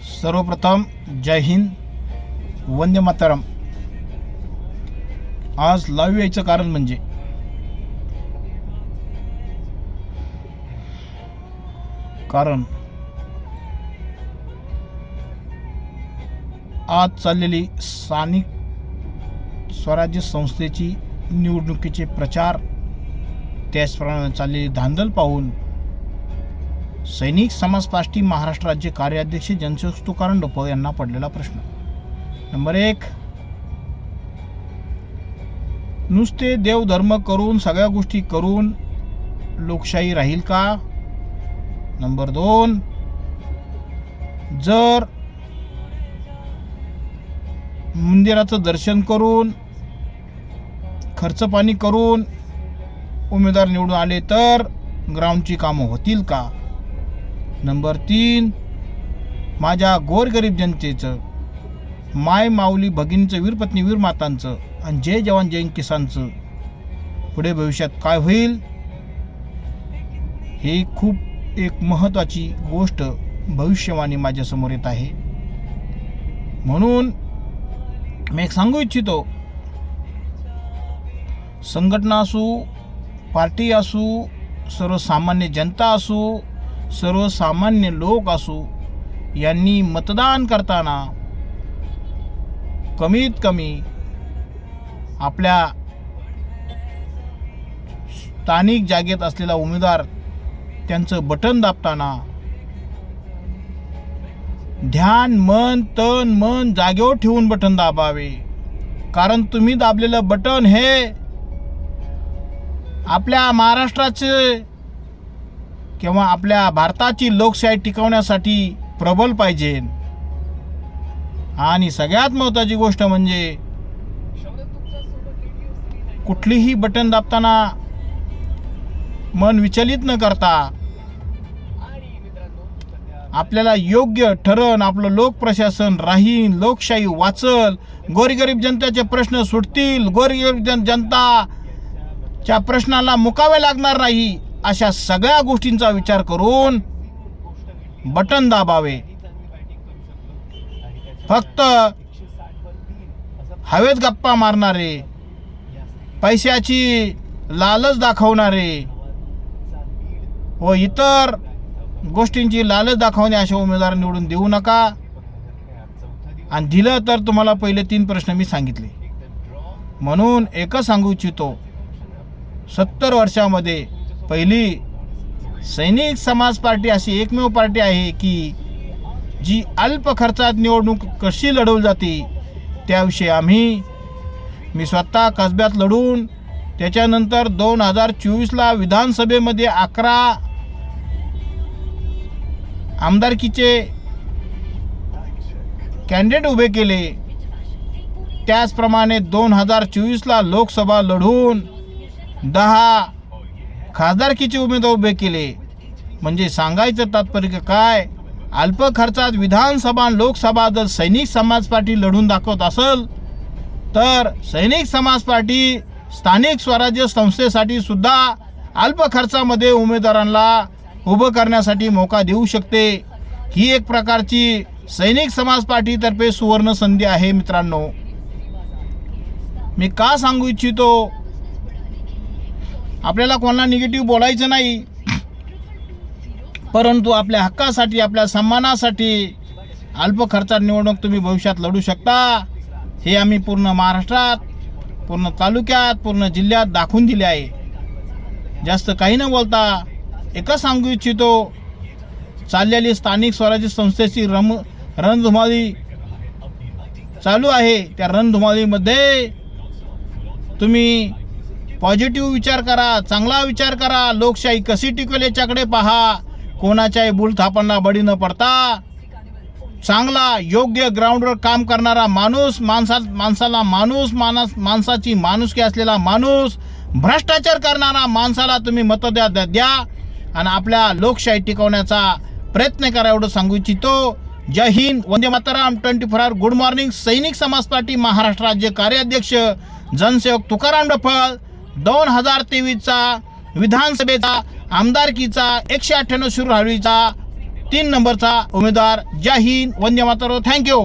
सर्वप्रथम जय हिंद वंदे मातरम. आज लाईव्ह यायचं कारण म्हणजे कारण आज चाललेली स्थानिक स्वराज्य संस्थेची निवडणुकीचे प्रचार त्याचप्रमाणे चाललेली धांदल पाहून सैनिक समाज पार्टी महाराष्ट्र राज्य कार्याध्यक्ष जनसेवक तुकाराम डोपळ यांना पडलेला प्रश्न. नंबर एक. नुसते देवधर्म करून सगळ्या गोष्टी करून लोकशाही राहील का? नंबर दोन. जर मंदिराचं दर्शन करून खर्च पाणी करून उमेदवार निवडून आले तर ग्राउंडची कामं होतील का? नंबर तीन माझ्या गोरगरीब जनतेचं माय माऊली भगिनीचं वीरपत्नी वीरमातांचं आणि जय जवान जय किसानचं पुढे भविष्यात काय होईल? हे खूप एक महत्त्वाची गोष्ट भविष्यवाणी माझ्यासमोर येत आहे. म्हणून मी एक सांगू इच्छितो. संघटना असू पार्टी असू सर्वसामान्य जनता असू सर्वसामान्य लोक असो यांनी मतदान करताना कमीत कमी आपल्या स्थानिक जागेत असलेला उमेदवार त्यांचं बटन दाबताना ध्यान मन तन मन जागेवर ठेवून बटन दाबावे. कारण तुम्ही दाबलेलं बटन हे आपल्या महाराष्ट्राचे किंवा आपल्या भारताची लोकशाही टिकवण्यासाठी प्रबल पाहिजे. आणि सगळ्यात महत्त्वाची गोष्ट म्हणजे कुठलीही बटन दाबताना मन विचलित न करता आपल्याला योग्य ठरण आपलं लोक प्रशासन राहीन लोकशाही वाचल गोरगरीब जनतेचे प्रश्न सुटतील गोरगरीब जन जनताच्या प्रश्नाला मुकावे लागणार नाही. अशा सगळ्या गोष्टींचा विचार करून बटन दाबावे. फक्त हवेत गप्पा मारणारे पैशाची लालच दाखवणारे व इतर गोष्टींची लालच दाखवणे अशा उमेदवार निवडून देऊ नका. आणि दिलं तर तुम्हाला पहिले तीन प्रश्न मी सांगितले. म्हणून एकच सांगू इच्छितो. सत्तर वर्षामध्ये पहिली सैनिक समाज पार्टी अशी एकमेव पार्टी आहे की जी अल्प खर्चात निवडणूक कशी लढवली जाते त्याविषयी आम्ही मी स्वतः कसब्यात लढून त्याच्यानंतर दोन हजार चोवीसला विधानसभेमध्ये अकरा आमदारकीचे कॅन्डिडेट उभे केले. त्याचप्रमाणे दोन हजार चोवीसला लोकसभा लढून दहा खासदारकीचे उमेदवार उभे केले. म्हणजे सांगायचं तात्पर्य काय? अल्प खर्चात विधानसभा लोकसभा जर सैनिक समाज पार्टी लढून दाखवत असेल तर सैनिक समाज पार्टी स्थानिक स्वराज्य संस्थेसाठी सुद्धा अल्प खर्चामध्ये उमेदवारांना उभं करण्यासाठी मोका देऊ शकते. ही एक प्रकारची सैनिक समाज पार्टीतर्फे सुवर्ण संधी आहे मित्रांनो. मी का सांगू इच्छितो? आपल्याला कोणाला निगेटिव्ह बोलायचं नाही. परंतु आपल्या हक्कासाठी आपल्या सन्मानासाठी अल्प खर्चात निवडणूक तुम्ही भविष्यात लढू शकता. हे आम्ही पूर्ण महाराष्ट्रात पूर्ण तालुक्यात पूर्ण जिल्ह्यात दाखवून दिले आहे. जास्त काही न बोलता एकच सांगू इच्छितो. चाललेली स्थानिक स्वराज्य संस्थेची रम रणधुमाळी चालू आहे. त्या रणधुमाळीमध्ये तुम्ही पॉझिटिव्ह विचार करा चांगला विचार करा. लोकशाही कशी टिकवेल याच्याकडे पहा. कोणाच्याही बुलथापांना बळी न पडता चांगला योग्य ग्राउंडवर काम करणारा माणूस माणसा माणसाला माणूस माणस माणसाची माणुसकी असलेला माणूस भ्रष्टाचार करणारा माणसाला तुम्ही मत द्या द्या- द्या. आणि आपल्या लोकशाही टिकवण्याचा प्रयत्न करा एवढं सांगू इच्छितो. जय Hind Vande माताराम. Twenty four hour good morning Sainik Samaj party Maharashtra राज्य कार्याध्यक्ष जनसेवक तुकाराम डफळ. दोन हजार तेवीसचा विधानसभेचा आमदारकीचा एकशे अठ्ठ्याण्णव सुरू हळवीचा तीन नंबरचा उमेदवार. जय हिंद वंदे मातरो थँक्यू